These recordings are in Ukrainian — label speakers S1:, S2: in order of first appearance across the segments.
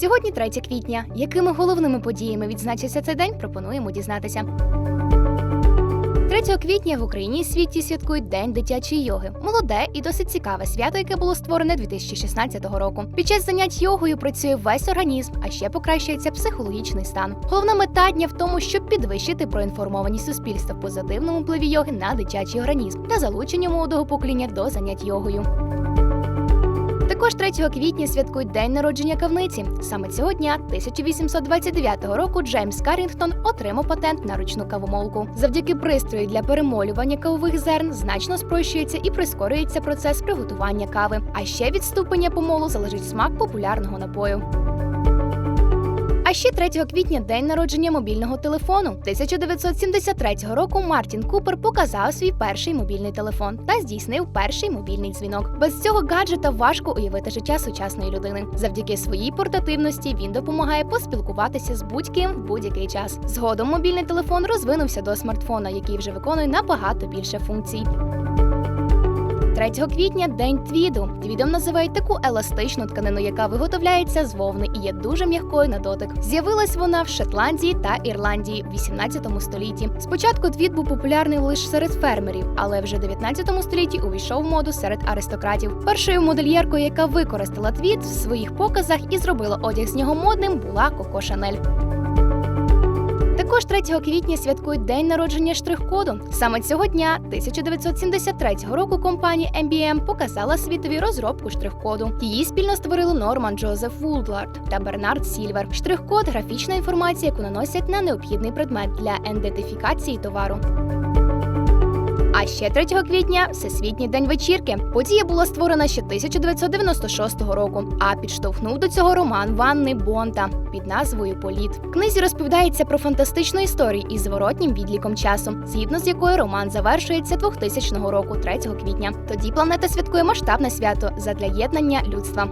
S1: Сьогодні 3 квітня. Якими головними подіями відзначився цей день, пропонуємо дізнатися. 3 квітня в Україні і світі святкують День дитячої йоги. Молоде і досить цікаве свято, яке було створене 2016 року. Під час занять йогою працює весь організм, а ще покращується психологічний стан. Головна мета дня в тому, щоб підвищити проінформованість суспільства в позитивному впливі йоги на дитячий організм та залучення молодого покоління до занять йогою. Також 3 квітня святкують день народження кавниці. Саме цього дня, 1829 року, Джеймс Каррінгтон отримав патент на ручну кавомолку. Завдяки пристрою для перемолювання кавових зерн значно спрощується і прискорюється процес приготування кави. А ще від ступеня помолу залежить смак популярного напою. А ще 3 квітня день народження мобільного телефону. 1973 року Мартін Купер показав свій перший мобільний телефон та здійснив перший мобільний дзвінок. Без цього гаджета важко уявити життя сучасної людини. Завдяки своїй портативності він допомагає поспілкуватися з будь-ким в будь-який час. Згодом мобільний телефон розвинувся до смартфона, який вже виконує набагато більше функцій. 3 квітня день твіду. Твідом називають таку еластичну тканину, яка виготовляється з вовни і є дуже м'якою на дотик. З'явилась вона в Шотландії та Ірландії в 18 столітті. Спочатку твід був популярний лише серед фермерів, але вже в 19 столітті увійшов в моду серед аристократів. Першою модельєркою, яка використала твід в своїх показах і зробила одяг з нього модним, була Коко Шанель. Також 3 квітня святкують день народження штрих-коду. Саме цього дня, 1973 року, компанія MBM показала світові розробку штрих-коду. Її спільно створили Норман Джозеф Вулдлард та Бернард Сільвер. Штрих-код графічна інформація, яку наносять на необхідний предмет для ідентифікації товару. А ще 3 квітня Всесвітній день вечірки. Подія була створена ще 1996 року, а підштовхнув до цього роман Ванни Бонта під назвою Політ. В книзі розповідається про фантастичну історію із зворотнім відліком часу, згідно з якою роман завершується 2000 року, 3 квітня. Тоді планета святкує масштабне свято задля єднання людства.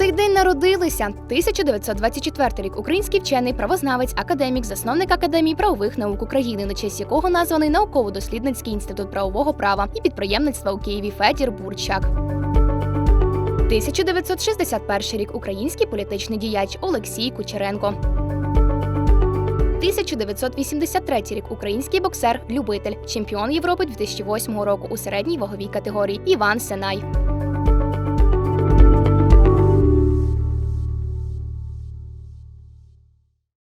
S1: Цей день народилися 1924 рік. Український вчений, правознавець, академік, засновник Академії правових наук України, на честь якого названий науково-дослідницький інститут правового права і підприємництва у Києві Федір Бурчак. 1961 рік. Український політичний діяч Олексій Кучеренко. 1983 рік. Український боксер, любитель, чемпіон Європи 2008 року у середній ваговій категорії Іван Сенай.